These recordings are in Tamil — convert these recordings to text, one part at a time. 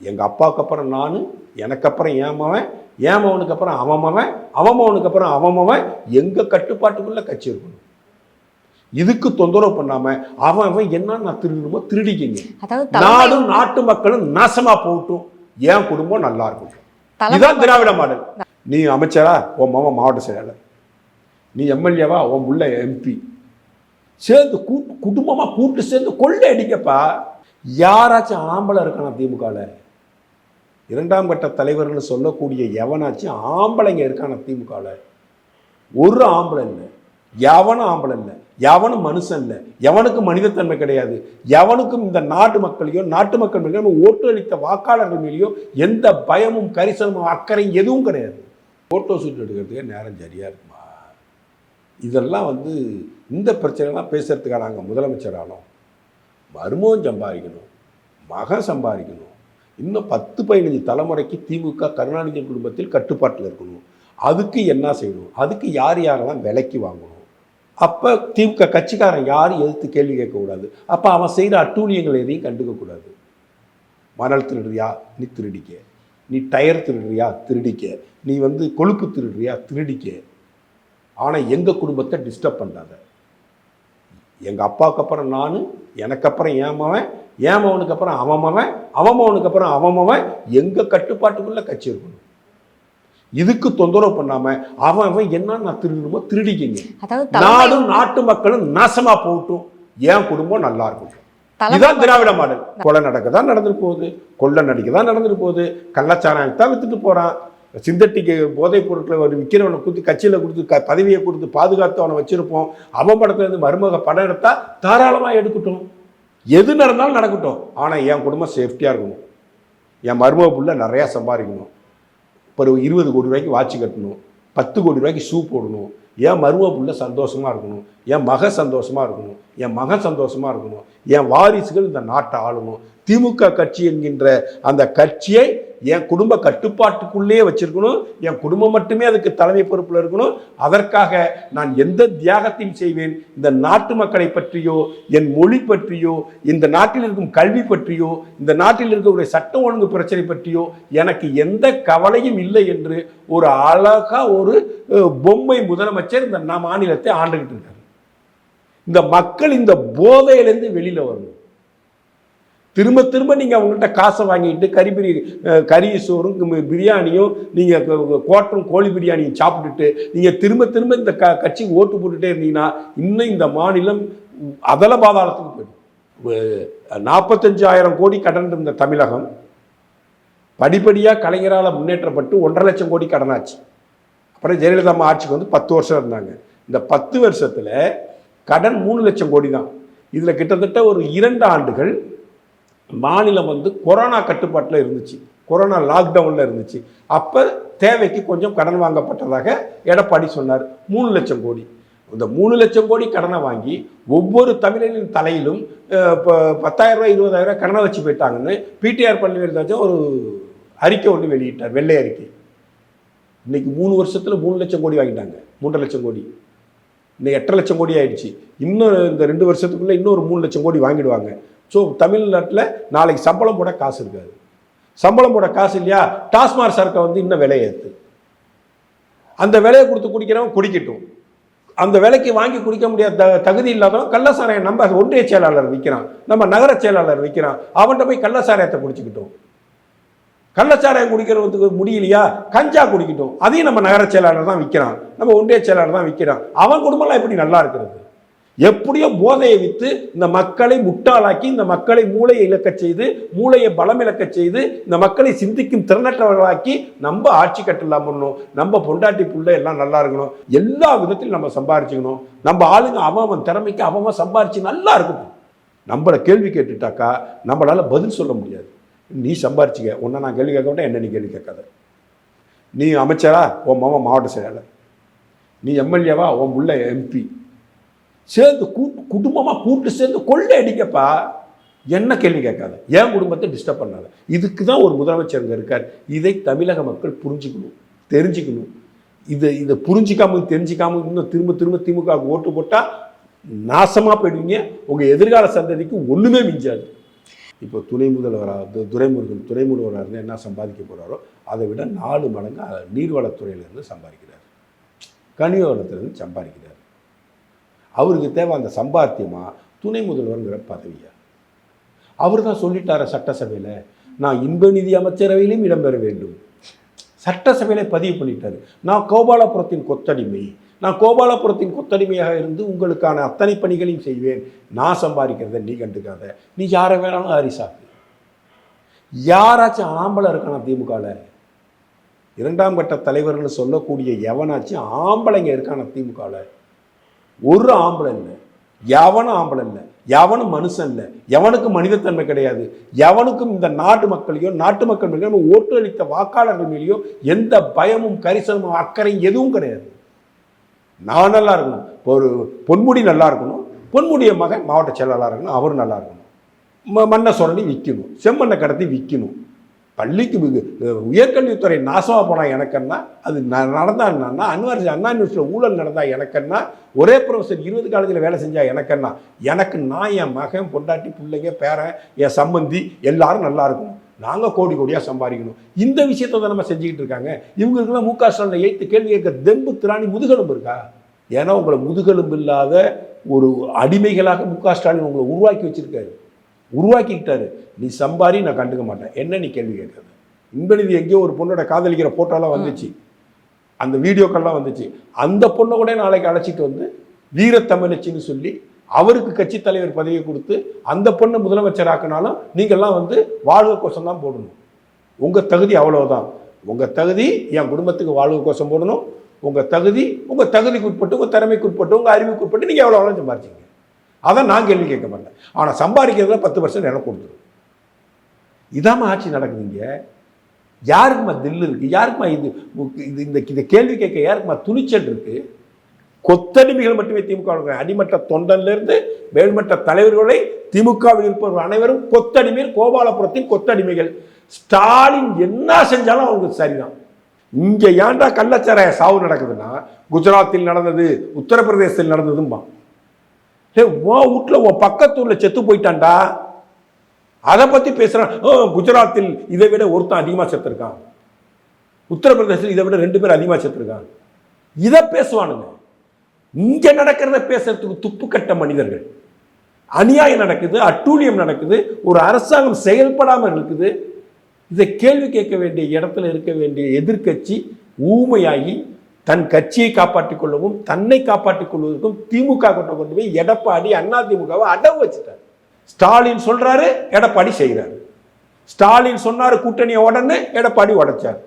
எங்கள் அப்பாவுக்கு அப்புறம் நான் எனக்கு அப்புறம் ஏன் மவன் ஏன் மவனுக்கு அப்புறம் அவன் மவன் அவன் மவனுக்கு அப்புறம் அவன் மவன் எங்கள் கட்டுப்பாட்டுக்குள்ளே கட்சி இருக்கணும். இதுக்கு தொந்தரவு பண்ணாம அவன் அவன் என்ன நான் திருடணுமோ திருடிக்கிங்க. நாடும் நாட்டு மக்களும் நாசமா போகட்டும். என் குடும்பம் நல்லா இருக்கட்டும். தலைமை இதான் திராவிட மாடல். நீ அமைச்சரா? உன் மாமா மாவட்ட செயலாளர். நீ எம்எல்ஏவா? உன் உள்ள எம்பி. சேர்ந்து கூட்டு குடும்பமா கூட்டு சேர்ந்து கொள்ளை அடிக்கப்பா. யாராச்சும் ஆம்பளை இருக்கானா திமுகல? இரண்டாம் கட்ட தலைவர்னு சொல்லக்கூடிய எவனாச்சும் ஆம்பளைங்க இருக்கான திமுகவில் ஒரு ஆம்பளை இல்லை. எவனும் ஆம்பளை இல்லை. எவனும் மனுஷன் இல்லை. எவனுக்கும் மனிதத்தன்மை கிடையாது. எவனுக்கும் இந்த நாட்டு மக்களையோ நாட்டு மக்கள் மேலேயோ நம்ம ஓட்டு அளித்த வாக்காளர்கள் மேலேயோ எந்த பயமும் கரிசனமும் அக்கறையும் எதுவும் கிடையாது. ஃபோட்டோ ஷூட் எடுக்கிறதுக்கே நேரம் சரியாக இருக்குமா? இதெல்லாம் வந்து இந்த பிரச்சனைலாம் பேசுறதுக்காக நாங்கள் முதலமைச்சர் ஆனோம். சம்பாதிக்கணும். மகன் சம்பாதிக்கணும். இன்னும் பத்து பதினஞ்சு தலைமுறைக்கு திமுக கருணாநிதி குடும்பத்தில் கட்டுப்பாட்டில் இருக்கணும். அதுக்கு என்ன செய்யணும்? அதுக்கு யார் யாரெல்லாம் விலைக்கு வாங்கணும்? அப்போ திமுக கட்சிக்காரன் யாரும் எதிர்த்து கேள்வி கேட்கக்கூடாது? அப்போ அவன் செய்கிற அட்டூழியங்கள் எதையும் கண்டுக்கக்கூடாது. மணல் திருடுறியா? நீ திருடிக்க. நீ டயர் திருடுறியா? திருடிக்க. நீ வந்து கொழுப்பு திருடுறியா? திருடிக்க. ஆனால் எங்கள் குடும்பத்தை டிஸ்டர்ப் பண்ணாத. எங்கள் அப்பாவுக்கு அப்புறம் நான் எனக்கு அப்புறம் ஏன் ஏமவனுக்கு ஏன் அப்புறம் அவன் மவன் அவன் மவனுக்கு அப்புறம் அவன் மவன் எங்கள் கட்டுப்பாட்டுக்குள்ளே கட்சி இருக்கணும். இதுக்கு தொந்தரவு பண்ணாம அவன் அவன் என்ன நான் திருடணுமோ திருடிக்கிங்க. நாடும் நாட்டு மக்களும் நாசமா போகட்டும். என் குடும்பம் நல்லா இருக்கட்டும். தலைமை இதான் திராவிட மாடல். கொலை நடக்க தான் நடந்துட்டு போகுது. கொள்ளை நடிக்க தான் நடந்துட்டு போகுது. கள்ளச்சாராயம் தான் வித்துட்டு போறான். சிந்தட்டிக்கு போதைப் பொருட்களை ஒரு விற்கிறவனை கொடுத்து கட்சியில் கொடுத்து க பதவியை கொடுத்து பாதுகாத்து அவனை வச்சிருப்போம். அவன் படத்துல இருந்து மருமக படம் எடுத்தா தாராளமா எடுக்கட்டும். எது நடந்தாலும் நடக்கட்டும். ஆனால் என் குடும்பம் சேஃப்டியாக இருக்கணும். என் மருமக புள்ள நிறையா சம்பாதிக்கணும். ஒரு இருபது கோடி ரூபாய்க்கு வாட்ச் கட்டணும். பத்து கோடி ரூபாய்க்கு ஷூ போடணும். என் மருவ புள்ள சந்தோஷமாக இருக்கணும். என் மக சந்தோஷமாக இருக்கணும். என் மகன் சந்தோஷமாக இருக்கணும். என் வாரிசுகள் இந்த நாட்டை ஆளணும் திமுக கட்சி என்கின்ற அந்த கட்சியை என் குடும்ப கட்டுப்பாட்டுக்குள்ளேயே வச்சிருக்கணும். என் குடும்பம் மட்டுமே அதுக்கு தலைமை பொறுப்பில் இருக்கணும். அதற்காக நான் எந்த தியாகத்தையும் செய்வேன். இந்த நாட்டு மக்களை பற்றியோ என் மொழி பற்றியோ இந்த நாட்டில் இருக்கும் கல்வி பற்றியோ இந்த நாட்டில் இருக்கக்கூடிய சட்டம் ஒழுங்கு பிரச்சனை பற்றியோ எனக்கு எந்த கவலையும் இல்லை என்று ஒரு அழகா ஒரு பொம்மை முதலமைச்சர் இந்த மாநிலத்தை ஆண்டுகிட்டு இருக்காரு. இந்த மக்கள் இந்த போதையிலேருந்து வெளியில் வரணும். திரும்ப திரும்ப நீங்கள் அவங்கள்ட்ட காசை வாங்கிட்டு கறி பிரி கறி சோறும் பிரியாணியும் நீங்கள் கு- கோட்டும் கோழி பிரியாணியும் சாப்பிட்டுட்டு நீங்கள் திரும்ப திரும்ப இந்த க கட்சி ஓட்டு போட்டுகிட்டே இருந்தீங்கன்னா இன்னும் இந்த மாநிலம் அதல பாதாளத்துக்கு போயிடும். நாற்பத்தஞ்சாயிரம் கோடி கடன் இருந்த தமிழகம் படிப்படியாக கலைஞரால் முன்னேற்றப்பட்டு ஒன்றரை லட்சம் கோடி கடனாச்சு. அப்புறம் ஜெயலலிதா அம்மா ஆட்சிக்கு வந்து பத்து வருஷம் இருந்தாங்க. இந்த பத்து வருஷத்தில் கடன் மூணு லட்சம் கோடி தான். இதில் கிட்டத்தட்ட ஒரு இரண்டு ஆண்டுகள் மாநிலம் வந்து கொரோனா கட்டுப்பாட்டில் இருந்துச்சு. கொரோனா லாக்டவுனில் இருந்துச்சு. அப்போ தேவைக்கு கொஞ்சம் கடன் வாங்கப்பட்டதாக எடப்பாடி சொன்னார். மூணு லட்சம் கோடி. இந்த மூணு லட்சம் கோடி கடனை வாங்கி ஒவ்வொரு தமிழனின் தலையிலும் இப்போ பத்தாயிரம் ரூபாய் இருபதாயிரம் ரூபாய் கடனை வச்சு போயிட்டாங்கன்னு பிடிஆர் பழனிவேல் ஒரு அறிக்கை ஒன்று வெளியிட்டார் வெள்ளை அறிக்கை. இன்றைக்கி மூணு வருஷத்தில் மூணு லட்சம் கோடி வாங்கிட்டாங்க. மூன்றரை லட்சம் கோடி. இன்னைக்கு எட்டரை லட்சம் கோடி ஆயிடுச்சு. இன்னும் இந்த ரெண்டு வருஷத்துக்குள்ளே இன்னொரு மூணு லட்சம் கோடி வாங்கிடுவாங்க. ஸோ தமிழ்நாட்டில் நாளைக்கு சம்பளம் போட காசு இருக்காது. சம்பளம் போட காசு இல்லையா? டாஸ்மாக் சரக்கை வந்து இன்னும் விலையை ஏற்று அந்த விலையை கொடுத்து குடிக்கிறவன் குடிக்கட்டும். அந்த விலைக்கு வாங்கி குடிக்க முடியாத த- தகுதி இல்லாதவன் கள்ளசாராயம் நம்ம ஒன்றிய செயலாளர் விற்கிறான் நம்ம நகர செயலாளர் விற்கிறான் அவன்கிட்ட போய் கள்ளசாராயத்தை குடிச்சுக்கிட்டோம். கள்ளச்சாராயம் குடிக்கிறதுக்கு முடியலையா? கஞ்சா குடிக்கட்டும். அதையும் நம்ம நகர செயலாளர் தான் விற்கிறான் நம்ம ஒன்றிய செயலாளர் தான் விற்கிறான் அவன் குடும்பம்லாம் எப்படி நல்லா இருக்கிறது? எப்படியோ போதையை விற்று இந்த மக்களை முட்டாளாக்கி இந்த மக்களை மூளையை இழக்கச் செய்து மூளையை பலம் இழக்கச் செய்து இந்த மக்களை சிந்திக்கும் திறனற்றவர்களாக்கி நம்ம ஆட்சி கட்டலாம் பண்ணணும். நம்ம பொண்டாட்டி புள்ள எல்லாம் நல்லா இருக்கணும். எல்லா விதத்திலும் நம்ம சம்பாரிச்சுக்கணும். நம்ம ஆளுங்க அவன் அவன் திறமைக்கு அவன் சம்பாரிச்சு நல்லா இருக்கணும் நம்மளை கேள்வி கேட்டுட்டாக்கா நம்மளால் பதில் சொல்ல முடியாது. நீ சம்பாரிச்சிக்க. உன்னை நான் கேள்வி கேட்க மாட்டேன் என்ன நீ கேள்வி கேட்காத. நீ அமைச்சரா? உன் மாமா மாவட்ட செயலாளர். நீ எம்எல்ஏவா? உன் உள்ள எம்பி. சேர்ந்து கூட்டு குடும்பமாக கூட்டு சேர்ந்து கொள்ளை அடிக்கப்பா. என்ன கேள்வி கேட்காத. என் குடும்பத்தை டிஸ்டர்ப் பண்ணாத. இதுக்கு தான் ஒரு முதலமைச்சர் இருக்கார். இதை தமிழக மக்கள் புரிஞ்சுக்கணும் தெரிஞ்சுக்கணும். இதை இதை புரிஞ்சிக்காம தெரிஞ்சிக்காம இன்னும் திரும்ப திரும்ப திமுக ஓட்டு போட்டால் நாசமாக போயிடுவீங்க. உங்கள் எதிர்கால சந்ததிக்கு ஒன்றுமே மிஞ்சாது. இப்போ துணை முதல்வராக வந்து துரைமுருகன் துணை முதல்வராக இருந்து என்ன சம்பாதிக்க போகிறாரோ அதை விட நாலு மடங்கு நீர்வளத்துறையிலேருந்து சம்பாதிக்கிறார். கனிம சம்பாதிக்கிறார். அவருக்கு தேவை அந்த சம்பாத்தியமாக துணை முதல்வருங்கிற பதவியா? அவர் தான் சொல்லிட்டார சட்டசபையில் நான் இன்ப நிதி அமைச்சரவையிலும் இடம்பெற வேண்டும். சட்டசபையில் பதிவு பண்ணிட்டார். நான் கோபாலபுரத்தின் கொத்தடிமை நான் கோபாலபுரத்தின் கொத்தடிமையாக இருந்து உங்களுக்கான அத்தனை பணிகளையும் செய்வேன். நான் சம்பாதிக்கிறத நீ கண்டுக்காத. நீ யாரை வேணாலும் ஹரிசாக்கு யாராச்சும் ஆம்பளை இருக்கானா திமுகவில் இரண்டாம் கட்ட தலைவர்கள் சொல்லக்கூடிய எவனாச்சும் ஆம்பளைங்க இருக்கான திமுகவில் ஒரு ஆம்பளை இல்லை. எவனும் ஆம்பளை இல்லை. எவனும் மனுஷன் இல்லை. எவனுக்கும் மனிதத்தன்மை கிடையாது. எவனுக்கும் இந்த நாட்டு மக்களையோ நாட்டு மக்கள் மேலேயோ ஓட்டு அளித்த வாக்காளர்கள் மேலேயோ எந்த பயமும் கரிசனமும் அக்கறையும் எதுவும் கிடையாது. நான் நல்லா இருக்கணும் இப்போ ஒரு பொன்முடி நல்லா இருக்கணும் பொன்முடிய மகன் மாவட்ட செயலாளராக இருக்கணும். அவரும் நல்லா இருக்கணும் ம- மண்ணை சுரண்டி விற்கணும் செம்மண்ணை கடத்தி விற்கணும் பள்ளிக்கு உயர்கல்வித்துறை நாசமாக போனால் எனக்குன்னா அது ந- நடந்தா என்னன்னா அன்வார் அண்ணா யூனிவர்சிட்டியில் ஊழல் நடந்தால் எனக்குன்னா ஒரே ப்ரொஃபஸர் இருபது காலேஜில் வேலை செஞ்சால் எனக்குன்னா எனக்கு நான் என் மகன் பொண்டாட்டி பிள்ளைங்க பேரன் என் சம்பந்தி எல்லாரும் நல்லா இருக்கணும் நாங்கள் கோடி கோடியாக சம்பாதிக்கணும். இந்த விஷயத்தை தான் நம்ம செஞ்சுக்கிட்டு இருக்காங்க. இவங்களுக்குலாம் மு க ஸ்டாலின் எய்த்து கேள்வி கேட்க தெம்பு திராணி முதுகெலும்பு இருக்கா? ஏன்னா உங்களை முதுகெலும்பு இல்லாத ஒரு அடிமைகளாக மு க ஸ்டாலின் உங்களை உருவாக்கி வச்சிருக்காரு. உருவாக்கிக்கிட்டாரு. நீ சம்பாரி நான் கண்டுக்க மாட்டேன். என்ன நீ கேள்வி கேட்கறது? இன்பநிதி எங்கேயோ ஒரு பொண்ணோட காதலிக்கிற போட்டோலாம் வந்துச்சு. அந்த வீடியோக்கள்லாம் வந்துச்சு. அந்த பொண்ணை கூட நாளைக்கு அழைச்சிட்டு வந்து வீரத்தமிழச்சின்னு சொல்லி அவருக்கு கட்சி தலைவர் பதவியை கொடுத்து அந்த பொண்ணை முதலமைச்சராக்கினாலும் நீங்கள்லாம் வந்து வாழ்வு கோஷம் தான் போடணும். உங்கள் தகுதி அவ்வளோதான் உங்கள் தகுதி என் குடும்பத்துக்கு வாழ்வு கோஷம் போடணும். உங்கள் தகுதி உங்கள் தகுதிக்கு உட்பட்டு உங்கள் திறமைக்கு உட்பட்டு உங்கள் அறிவுக்கு உட்பட்டு நீங்கள் எவ்வளோ எவ்வளோ சம்பாரிச்சிங்க அதை நான் கேள்வி கேட்க மாட்டேன். ஆனால் சம்பாதிக்கிறதுல பத்து பர்சன்ட் எனக்கு கொடுத்துரும். இதாம்மா ஆட்சி நடக்குதுங்க. யாருக்குமா தில்லு இருக்குது யாருக்குமா இது இது இந்த இந்த கேள்வி கேட்க யாருக்குமா துணிச்சல் இருக்குது கொத்தடிமைகள் மட்டுமே திமுக அடிமட்ட தொண்டனிலிருந்து மேல்மட்ட தலைவர்களை திமுகவில் இருப்பவர்கள் அனைவரும் கொத்தடிமைகள் கோபாலபுரத்தின் கொத்தடிமைகள். ஸ்டாலின் என்ன செஞ்சாலும் அவங்களுக்கு சரிதான். இங்க ஏன்டா கள்ளச்சாராய சாவு நடக்குதுன்னா குஜராத்தில் நடந்தது உத்தரப்பிரதேசத்தில் நடந்ததும்பா டேய் உன் வீட்டில் உன் பக்கத்தூர்ல செத்து போயிட்டான்டா. அதை பத்தி பேசுறான். "ஓ, குஜராத்தில் இதை விட ஒருத்தன் அதிகமா செத்துருக்கான். உத்தரப்பிரதேசத்தில் இதை விட ரெண்டு பேர் அதிகமா செத்துருக்கான் இதை பேசுவானுங்க. இங்கே நடக்கிறத பேசுறதுக்கு துப்புக்கட்ட மனிதர்கள். அநியாயம் நடக்குது அட்டூழியம் நடக்குது ஒரு அரசாங்கம் செயல்படாமல் இருக்குது. இதை கேள்வி கேட்க வேண்டிய இடத்துல இருக்க வேண்டிய எதிர்க்கட்சி ஊமையாகி தன் கட்சியை காப்பாற்றிக் கொள்ளவும் தன்னை காப்பாற்றிக் கொள்வதற்கும் திமுக கொண்டு கொண்டு போய் எடப்பாடி அண்ணா திமுகவை அடவு வச்சுட்டார். ஸ்டாலின் சொல்றாரு எடப்பாடி செய்கிறாரு ஸ்டாலின் சொன்னார் கூட்டணியை உடனே எடப்பாடி உடைச்சார்.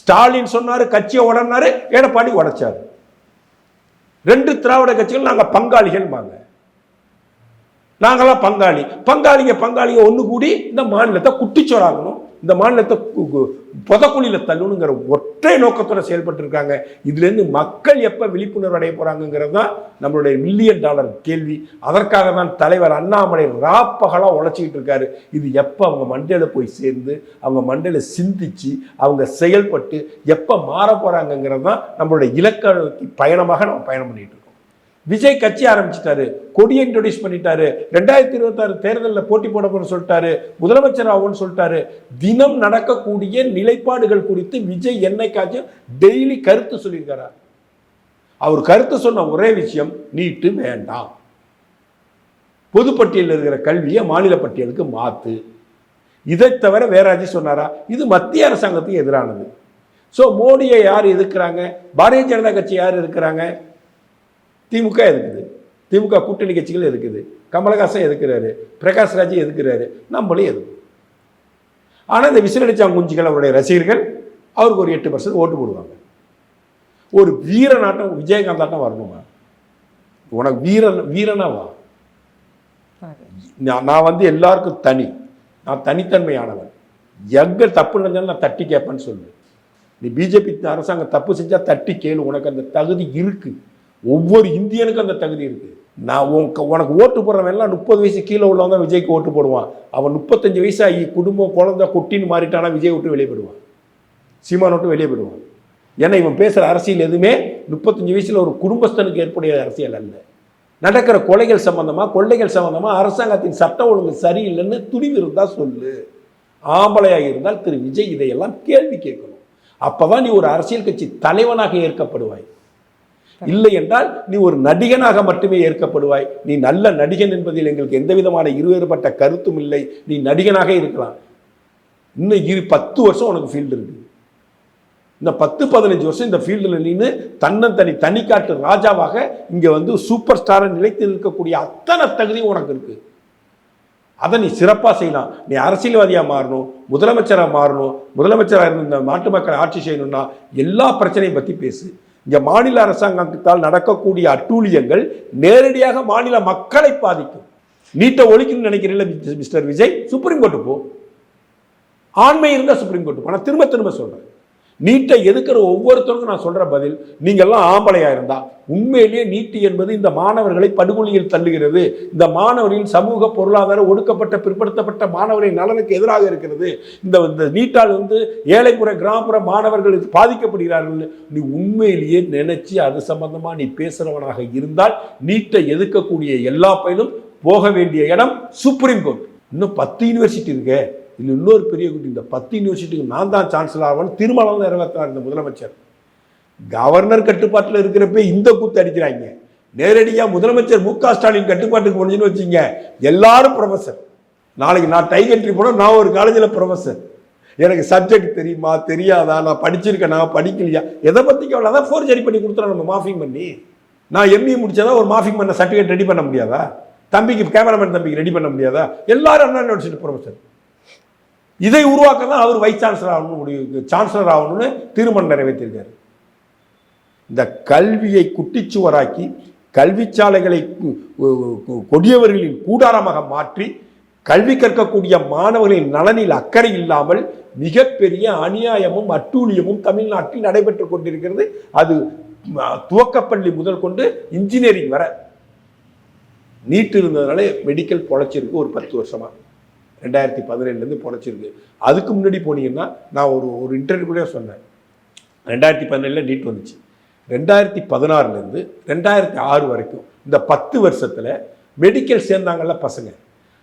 ஸ்டாலின் சொன்னார் கட்சியை உடனாரு எடப்பாடி உடைச்சார். ரெண்டு திராவிட கட்சிகள் நாங்கள் பங்காளிகள்பாங்க நாங்களாம் பங்காளி. பங்காளிங்க பங்காளிங்க ஒன்று கூடி இந்த மாநிலத்தை குட்டிச்சோறாகணும் இந்த மாநிலத்தை புதக்குழியில் தள்ளணுங்கிற ஒற்றை நோக்கத்தோட செயல்பட்டு இருக்காங்க இதுலேருந்து மக்கள் எப்போ விழிப்புணர்வு அடைய போகிறாங்கங்கிறது தான் நம்மளுடைய மில்லியன் டாலர் கேள்வி. அதற்காக தான் தலைவர் அண்ணாமலை ராப்பகலாக உழைச்சிக்கிட்டு இருக்காரு. இது எப்போ அவங்க மண்டையில் போய் சேர்ந்து அவங்க மண்டையில் சிந்திச்சு அவங்க செயல்பட்டு எப்போ மாற போகிறாங்கங்கிறது தான் நம்மளுடைய இலக்க பயணமாக நம்ம பயணம் பண்ணிட்டு இருக்கோம். விஜய் கட்சி ஆரம்பிச்சிட்டாரு. கொடியை இன்ட்ரொடியூஸ் பண்ணிட்டாரு. ரெண்டாயிரத்தி இருபத்தாறு தேர்தலில் போட்டி போட சொல்லிட்டாரு. முதலமைச்சர் ஆகும்னு சொல்லிட்டாரு. தினம் நடக்கக்கூடிய நிலைப்பாடுகள் குறித்து விஜய் என்னைக்காச்சும் டெய்லி கருத்து சொல்லியிருக்காரா? அவர் கருத்து சொன்ன ஒரே விஷயம் நீட்டு வேண்டாம். பொதுப்பட்டியலில் இருக்கிற கல்வியை மாநில பட்டியலுக்கு மாற்று இதை தவிர வேறாச்சும் சொன்னாரா? இது மத்திய அரசாங்கத்துக்கு எதிரானது. ஸோ மோடியை யார் எதிர்க்கிறாங்க? பாரதிய ஜனதா கட்சி யார் இருக்கிறாங்க திமுக இருக்குது திமுக கூட்டணி கட்சிகள் இருக்குது கமலஹாசன் எதுக்குறாரு? பிரகாஷ்ராஜ் எதுக்குறாரு? நம்மளும் எதுக்கு? ஆனால் இந்த விசிலடிச்சாங்க குஞ்சுகள் அவருடைய ரசிகர்கள் அவருக்கு ஒரு எட்டு பர்சன்ட் ஓட்டு போடுவாங்க. ஒரு வீரநாட்டம் விஜயகாந்த் ஆட்டம் வரணுமா? உனக்கு வீரன் வீரனாவா நான் நான் வந்து எல்லாருக்கும் தனி. நான் தனித்தன்மையானவன். எங்கே தப்பு நடந்தாலும் நான் தட்டி கேட்பேன்னு சொல்லு. நீ பிஜேபி அரசாங்கம் தப்பு செஞ்சால் தட்டி கேளு. உனக்கு அந்த தகுதி இருக்குது ஒவ்வொரு இந்தியனுக்கும் அந்த தகுதி இருக்கு. நான் உனக்கு உனக்கு ஓட்டு போடுறவன் எல்லாம் முப்பது வயசு கீழே உள்ளவன் தான் விஜய்க்கு ஓட்டு போடுவான். அவன் முப்பத்தஞ்சு வயசாகி குடும்பம் குழந்த குட்டின்னு மாறிட்டானா விஜய் விட்டு வெளியே போயிடுவான். சீமான் விட்டு வெளியே போயிடுவான். ஏன்னா இவன் பேசுகிற அரசியல் எதுவுமே முப்பத்தஞ்சு வயசில் ஒரு குடும்பஸ்தனுக்கு ஏற்புடைய அரசியல் அல்ல. நடக்கிற கொலைகள் சம்மந்தமாக கொள்ளைகள் சம்மந்தமாக அரசாங்கத்தின் சட்ட ஒழுங்கு சரியில்லைன்னு துணிவு இருந்தால் சொல்லு. ஆம்பளையாக இருந்தால் திரு விஜய் இதையெல்லாம் கேள்வி கேட்கணும். அப்போ தான் நீ ஒரு அரசியல் கட்சி தலைவனாக ஏற்கப்படுவாய். இல்லை என்றால் நீ ஒரு நடிகனாக மட்டுமே ஏற்கப்படுவாய். நீ நல்ல நடிகன் என்பதில் எங்களுக்கு எந்த விதமான இருவேறுபட்ட கருத்தும் இல்லை. நீ நடிகனாக இருக்கலாம். இன்னும் இரு பத்து வருஷம் உனக்கு ஃபீல்டு இருக்கு. இந்த பத்து பதினஞ்சு வருஷம் இந்த ஃபீல்டில் நின்று தன்னந்தனி தனிக்காட்டு ராஜாவாக இங்கே வந்து சூப்பர் ஸ்டாரை நிலைத்து இருக்கக்கூடிய அத்தனை தகுதியும் உனக்கு இருக்கு. அதை நீ சிறப்பாக செய்யலாம். நீ அரசியல்வாதியாக மாறணும் முதலமைச்சராக மாறணும் முதலமைச்சராக இருந்து இந்த நாட்டு மக்களை ஆட்சி செய்யணும்னா எல்லா பிரச்சனையும் பற்றி பேசு. இங்கே மாநில அரசாங்கத்தால் நடக்கக்கூடிய அட்டூழியங்கள் நேரடியாக மாநில மக்களை பாதிக்கும். நீட்டை ஒழிக்கணும்னு நினைக்கிறீங்களா மிஸ்டர் விஜய்? சுப்ரீம் கோர்ட்டு போ. ஆண்மை இருந்தால் சுப்ரீம் கோர்ட்டு போ. நான் திரும்ப திரும்ப சொல்கிறேன் நீட்டை எதுக்கிற ஒவ்வொருத்தருக்கும் நான் சொல்கிற பதில் நீங்கள்லாம் ஆம்பளையாக இருந்தால் உண்மையிலேயே நீட்டு என்பது இந்த மாணவர்களை படுகொலியில் தள்ளுகிறது. இந்த மாணவரின் சமூக பொருளாதார ஒடுக்கப்பட்ட பிற்படுத்தப்பட்ட மாணவரின் நலனுக்கு எதிராக இருக்கிறது. இந்த இந்த நீட்டால் வந்து ஏழைப்புற கிராமப்புற மாணவர்கள் இது பாதிக்கப்படுகிறார்கள். நீ உண்மையிலேயே நினைச்சு அது சம்பந்தமா நீ பேசுறவனாக இருந்தால் நீட்டை எதிர்க்கக்கூடிய எல்லா பயிலும் போக வேண்டிய இடம் சுப்ரீம் கோர்ட். இன்னும் பத்து யூனிவர்சிட்டி இருக்கே. இது இன்னொரு பெரிய குட்டி இந்த பத்து யூனிவர்சிட்டிக்கு நான் தான் சான்சலர் ஆகணும்னு தீர்மானம் நிறைவேற்றினார் இந்த முதலமைச்சர். கவர்னர் கட்டுப்பாட்டில் இருக்கிறப்ப இந்த கூத்து அடிக்கிறாங்க. நேரடியாக முதலமைச்சர் மு க ஸ்டாலின் கட்டுப்பாட்டுக்கு முடிஞ்சுன்னு வச்சுங்க எல்லாரும் ப்ரொஃபஸர் நாளைக்கு நான் டைகன்ட்ரி போனால் நான் ஒரு காலேஜில் ப்ரொஃபஸர் எனக்கு சப்ஜெக்ட் தெரியுமா தெரியாதா நான் படிச்சிருக்கேன் நான் படிக்கலையா? எதை பற்றி கவலை அதான் ஃபோர்ஜரி பண்ணி கொடுத்துறோம் நம்ம மாஃபிங் பண்ணி? நான் எம்இ முடிச்சதா ஒரு மாஃபிங் பண்ண சர்டிஃபிகேட் ரெடி பண்ண முடியாதா? தம்பிக்கு கேமராமேன் தம்பிக்கு ரெடி பண்ண முடியாதா? எல்லாரும் அண்ணா யூனிவர்சிட்டி ப்ரொஃபஸர் இதை உருவாக்க தான் அவர் வைஸ் சான்சலர் ஆகணும்னு முடிவு சான்சலர் ஆகணும்னு தீர்மானம் நிறைவேற்றியிருக்காரு. இந்த கல்வியை குட்டிச்சுவராக்கி கல்விச்சாலைகளை கொடியவர்களின் கூடாரமாக மாற்றி கல்வி கற்கக்கூடிய மாணவர்களின் நலனில் அக்கறை இல்லாமல் மிகப்பெரிய அநியாயமும் அட்டூழியமும் தமிழ்நாட்டில் நடைபெற்று கொண்டிருக்கிறது. அது துவக்கப்பள்ளி முதல் கொண்டு இன்ஜினியரிங் வர. நீட் இருந்ததுனால மெடிக்கல் பொழைச்சிருக்கு ஒரு பத்து வருஷமாக ரெண்டாயிரத்தி பதினேழுலேருந்து பொழைச்சிருக்கு. அதுக்கு முன்னாடி போனீங்கன்னா நான் ஒரு ஒரு இன்டர்வியூ கூட சொன்னேன். ரெண்டாயிரத்தி பதினேழில் நீட் வந்துச்சு. ரெண்டாயிரத்தி பதினாறுலேருந்து ரெண்டாயிரத்தி ஆறு வரைக்கும் இந்த பத்து வருஷத்தில் மெடிக்கல் சேர்ந்தாங்கல்ல பசங்க.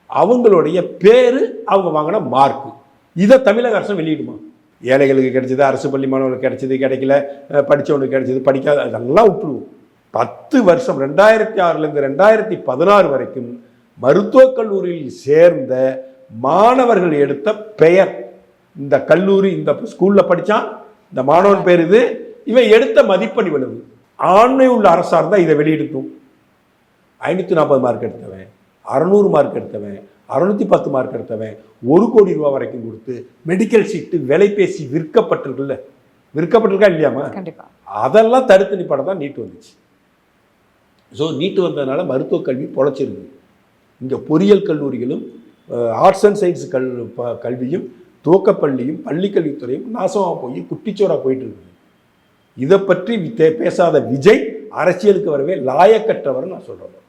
அவங்களுடைய பேர் அவங்க வாங்கின மார்க்கு இதை தமிழக அரசு வெளியிடுமா? ஏழைகளுக்கு கிடைச்சது அரசு பள்ளி மாணவர்களுக்கு கிடைச்சது கிடைக்கல படித்தவனுக்கு கிடைச்சது படிக்காத அதெல்லாம் விட்டுருவோம் பத்து வருஷம் ரெண்டாயிரத்தி ஆறுலேருந்து ரெண்டாயிரத்தி பதினாறு வரைக்கும் மருத்துவக் கல்லூரியில் சேர்ந்த மாணவர்கள் எடுத்த பெயர். இந்த கல்லூரி இந்த ஸ்கூலில் படித்தான் இந்த மாணவன் பேர் இது. இவன் எடுத்த மதிப்பெண் இவ்வளவு. ஆண்மை உள்ள அரசாக இருந்தால் இதை வெளியிடட்டும் ஐநூற்றி நாற்பது மார்க் எடுத்தவன் அறநூறு மார்க் எடுத்தவன் அறுநூத்தி பத்து மார்க் எடுத்தவன் ஒரு கோடி ரூபா வரைக்கும் கொடுத்து மெடிக்கல் சீட்டு விலை பேசி விற்கப்பட்டிருக்குல்ல. விற்கப்பட்டிருக்கா இல்லையாமா அதெல்லாம் தடுத்து நிப்பாட தான் நீட் வந்துச்சு. ஸோ நீட் வந்ததுனால மருத்துவக் கல்வி பொழைச்சிருக்கு இங்கே பொறியியல் கல்லூரிகளும் ஆர்ட்ஸ் அண்ட் சயின்ஸ் கல் ப- கல்வியும் துவக்கப்பள்ளியும் பள்ளிக்கல்வித்துறையும் நாசமாக போய் குட்டிச்சோராக போயிட்டு இருக்குது இதை பற்றி தே- பேசாத விஜய் அரசியலுக்கு வரவே லாயக்கற்றவர் நான் சொல்கிறேன்